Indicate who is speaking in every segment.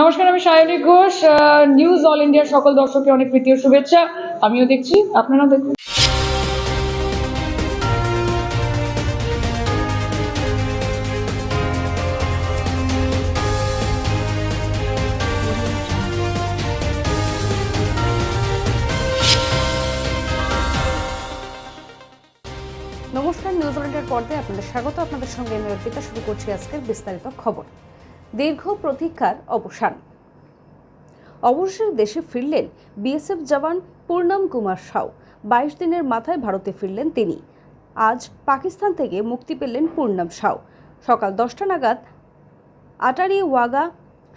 Speaker 1: নমস্কার, আমি Sayani Ghosh news all ইন্ডিয়ার সকল দর্শককে অনেক প্রীতি ও শুভেচ্ছা। আমিও দেখছি, আপনারাও দেখুন।
Speaker 2: নমস্কার নিউজ ওয়ার্ল্ডের পর্দায় আপনাদের স্বাগত। আপনাদের সঙ্গে আমি অর্পিতা, শুরু করছি আজকের বিস্তারিত খবর। দীর্ঘ প্রতীক্ষার অবসান। অবশেষে দেশে ফিরলেন বিএসএফ জওয়ান পূর্ণম কুমার সাউ। বাইশ দিনের মাথায় ভারতে ফিরলেন তিনি। আজ পাকিস্তান থেকে মুক্তি পেলেন পূর্ণম সাউ। সকাল দশটা নাগাদ আটারি ওয়াগা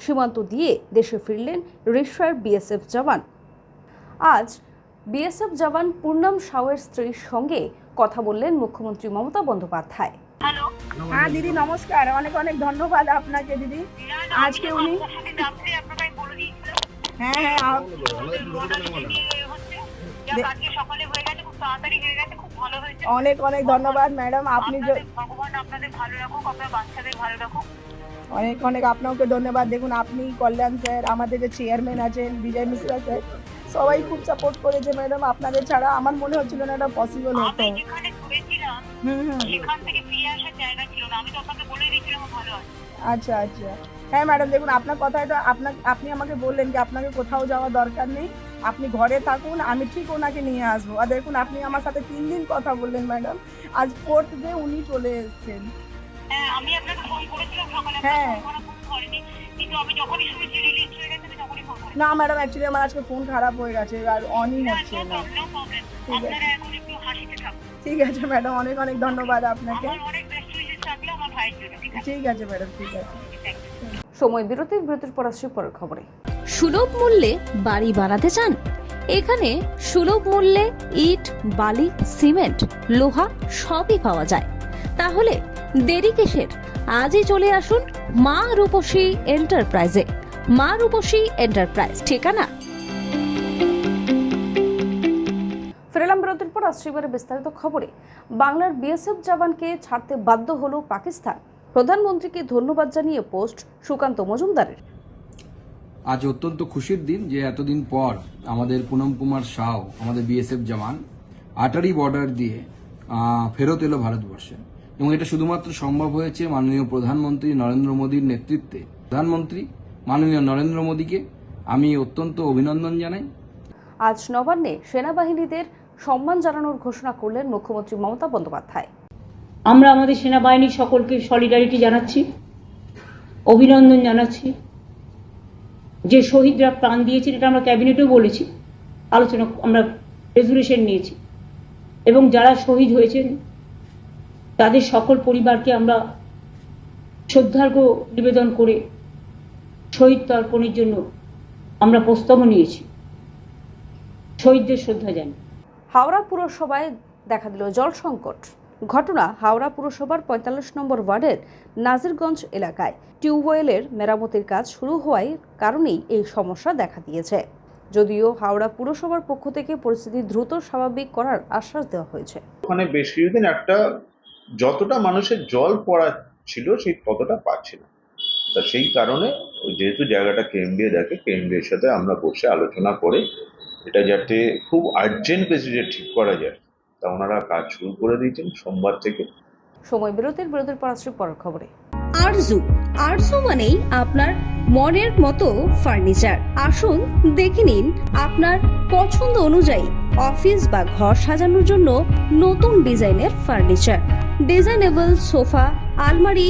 Speaker 2: সীমান্ত দিয়ে দেশে ফিরলেন রিশার বিএসএফ জওয়ান। আজ বিএসএফ জওয়ান পূর্ণম সাউয়ের স্ত্রীর সঙ্গে কথা বললেন মুখ্যমন্ত্রী মমতা বন্দ্যোপাধ্যায়।
Speaker 3: হ্যাঁ দিদি নমস্কার। অনেক অনেক ধন্যবাদ আপনাকে দিদি। আজকে উনি হ্যাঁ হ্যাঁ
Speaker 4: সকালে হয়ে হয়ে
Speaker 3: অনেক অনেক ধন্যবাদ ম্যাডাম। আপনি
Speaker 4: ভগবান আপনাদের ভালো রাখুক আপনার বাচ্চাদের ভালো রাখুক।
Speaker 3: অনেক অনেক আপনাকে ধন্যবাদ। দেখুন আপনি কল্যাণ স্যার আমাদের যে চেয়ারম্যান আছেন বিজয় মিশ্রা স্যার সবাই খুব সাপোর্ট করেছে ম্যাডাম। আপনাদের ছাড়া আমার মনে হচ্ছিল না এটা পসিবল হতো। হুম হুম।
Speaker 4: সেখান আসার জায়গা ছিল না। আমি তো আপনাকে বলে দিয়েছিলাম ভালো আছে।
Speaker 3: আচ্ছা আচ্ছা। হ্যাঁ ম্যাডাম দেখুন আপনার কথাটা আপনার আপনি আমাকে বললেন যে আপনাকে কোথাও যাওয়ার দরকার নেই। আপনি ঘরে থাকুন আমি ঠিক ওনাকে নিয়ে আসব। আর দেখুন আপনি আমার সাথে তিন দিন কথা বললেন ম্যাডাম। আজ ফোর্থ ডে উনি চলে এসছেন।
Speaker 4: হ্যাঁ আমি আপনাকে ফোন করেছিলাম সকালে
Speaker 3: হ্যাঁ।
Speaker 4: আপনার ফোন ফোন করেনি। কিন্তু আমি যখনই শুনেছি রিলিজ হয়ে গেছে আমি তখনই ফোন
Speaker 3: না ম্যাডাম অ্যাকচুয়ালি আমার আজকে ফোন খারাপ হয়ে গেছে আর অনই হচ্ছে না। ঠিক আছে। ঠিক আছে ম্যাডাম অনেক অনেক ধন্যবাদ আপনাকে।
Speaker 4: ঠিক আছে?
Speaker 3: ম্যাডাম ঠিক আছে।
Speaker 2: সময় বিরতির বিরতির পর আসছে পরের খবরে।
Speaker 5: সুলভ মূল্যে বাড়ি বানাতে চান? এখানে সুলভ মূল্যে ইট বালি সিমেন্ট লোহা সবই পাওয়া যায়। তাহলে দেরি কিসের? আজই চলে আসুন মা রূপসী এন্টারপ্রাইজে। মা রূপসী এন্টারপ্রাইজ ঠিকানা?
Speaker 2: বিরতির পর আসছে এবারে বিস্তারিত খবরে বাংলার বিএসএফ জওয়ানকে ছাড়তে বাধ্য হলো পাকিস্তান। প্রধানমন্ত্রীকে ধন্যবাদ জানিয়ে পোস্ট সুকান্ত মজুমদারের।
Speaker 6: আজ অত্যন্ত খুশির দিন যে এতদিন পর আমাদের পুনম কুমার সাও আমাদের বিএসএফ জওয়ান আটারি বর্ডার দিয়ে ফেরত এলো ভারতবর্ষে। এবং এটা শুধুমাত্র সম্ভব হয়েছে মাননীয় প্রধানমন্ত্রী নরেন্দ্র মোদীর নেতৃত্বে। প্রধানমন্ত্রী মাননীয় নরেন্দ্র মোদীকে আমি অত্যন্ত অভিনন্দন জানাই।
Speaker 2: আজ নবান্নে সেনাবাহিনীদের সম্মান জানানোর ঘোষণা করলেন মুখ্যমন্ত্রী মমতা বন্দ্যোপাধ্যায়।
Speaker 7: আমরা আমাদের সেনাবাহিনীর সকলকে সলিডারিটি জানাচ্ছি, অভিনন্দন জানাচ্ছি। যে শহীদরা প্রাণ দিয়েছেন এটা আমরা ক্যাবিনেটেও বলেছি, আলোচনা আমরা রেজুলেশন নিয়েছি। এবং যারা শহীদ হয়েছেন, তাদের সকল পরিবারকে আমরা শ্রদ্ধার্ঘ নিবেদন করে শহীদ তর্পণের জন্য আমরা প্রস্তাবও নিয়েছি। শহীদদের শ্রদ্ধা জানি
Speaker 2: হাওড়া পুরসভায় দেখা দিল জল সংকট। ঘটনা হাওড়া পুরসভার পঁয়তাল্লিশ নম্বর ওয়ার্ডের নাজিরগঞ্জ এলাকায়। টিউবওয়েলের মেরামতির কাজ শুরু হওয়ার কারণেই এই সমস্যা দেখা দিয়েছে। যদিও হাওড়া পুরসভার পক্ষ থেকে পরিস্থিতি দ্রুত স্বাভাবিক করার আশ্বাস দেওয়া হয়েছে।
Speaker 8: ওখানে বেশ কিছুদিন একটা যতটা মানুষের জল পড়া ছিল, সেই ততটা পাচ্ছে না। তা সেই কারণে যেহেতু জায়গাটা কেএমডিএ দেখে কেএমডিএর সাথে আমরা বসে আলোচনা করে এটা যাতে খুব আর্জেন্ট বেসিসে ঠিক করা যায়। তা ওনারা কাজ শুরু করে দিয়েছেন সোমবার থেকে।
Speaker 2: সময় বিরতির বিরতির পর আসছে পরের খবরে।
Speaker 5: আরজু আরজু মানেই আপনার মনের মতো ফার্নিচার আসুন দেখে নিন আপনার পছন্দ অনুযায়ী অফিস বা ঘর সাজানোর জন্য নতুন ডিজাইনের ফার্নিচার ডিজাইনেবল সোফা আলমারি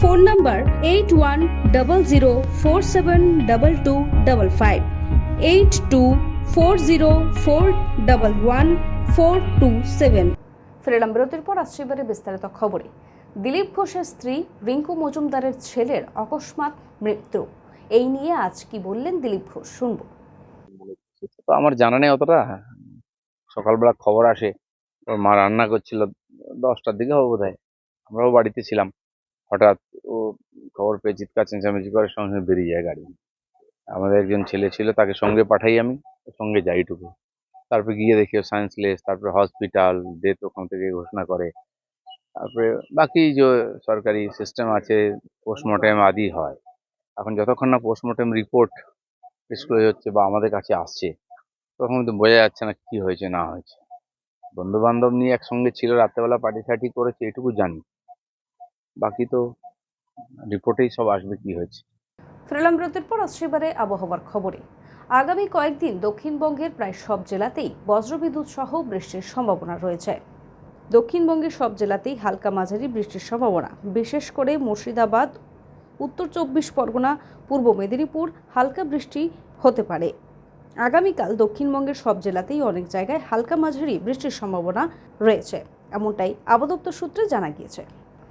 Speaker 5: Phone number eight one double zero four seven double two double five eight two four zero four double one four two seven.
Speaker 2: ফেরালাম বিরতির পর আসছে এবারে বিস্তারিত খবরে। দিলীপ ঘোষের স্ত্রী রিঙ্কু মজুমদারের ছেলের অকস্মাৎ মৃত্যু। এই নিয়ে আজ কি বললেন দিলীপ ঘোষ? শুনব।
Speaker 9: তো আমার জানা নেই অতটা। সকালবেলা খবর আসে ওর মা রান্না করছিল দশটার দিকে হবে বোধহয়। আমরাও বাড়িতে ছিলাম। হঠাৎ ও খবর পেয়ে চিৎকার, চেঁচামেচি করে সঙ্গে বেরিয়ে যায় গাড়ি। আমাদের একজন ছেলে ছিল, তাকে সঙ্গে পাঠাই আমি, সঙ্গে যাইটুকু তারপরে গিয়ে দেখি সায়েন্সলেস তারপরে হসপিটাল ডেথ ওখান থেকে ঘোষণা করে। তারপরে বাকি যে সরকারি সিস্টেম আছে পোস্টমর্টেম আদি হয়। এখন যতক্ষণ না পোস্টমর্টেম রিপোর্ট ডিসক্লোজ হচ্ছে বা আমাদের কাছে আসছে, তখন তো বোঝা যাচ্ছে না কি হয়েছে, না হয়েছে। বন্ধু বান্ধব নিয়ে একসঙ্গে ছিল, রাত্রেবেলা পার্টি ফার্টি করেছে, এটুকু জানি। বাকি তো রিপোর্টেই সব আসবে কি হয়েছে?
Speaker 2: ফেরালাম পর আসছে এবারে আবহাওয়ার খবরে। আগামী কয়েকদিন দক্ষিণবঙ্গের প্রায় সব জেলাতেই বজ্রবিদ্যুৎ সহ বৃষ্টির সম্ভাবনা রয়েছে। দক্ষিণবঙ্গের সব জেলাতেই হালকা মাঝারি বৃষ্টির সম্ভাবনা। বিশেষ করে মুর্শিদাবাদ, উত্তর চব্বিশ পরগনা, পূর্ব মেদিনীপুর হালকা বৃষ্টি হতে পারে। আগামীকাল দক্ষিণবঙ্গের সব জেলাতেই অনেক জায়গায় হালকা মাঝারি বৃষ্টির সম্ভাবনা রয়েছে। এমনটাই আবদপ্তর সূত্রে জানা গিয়েছে।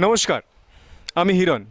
Speaker 10: নমস্কার আমি হিরণ।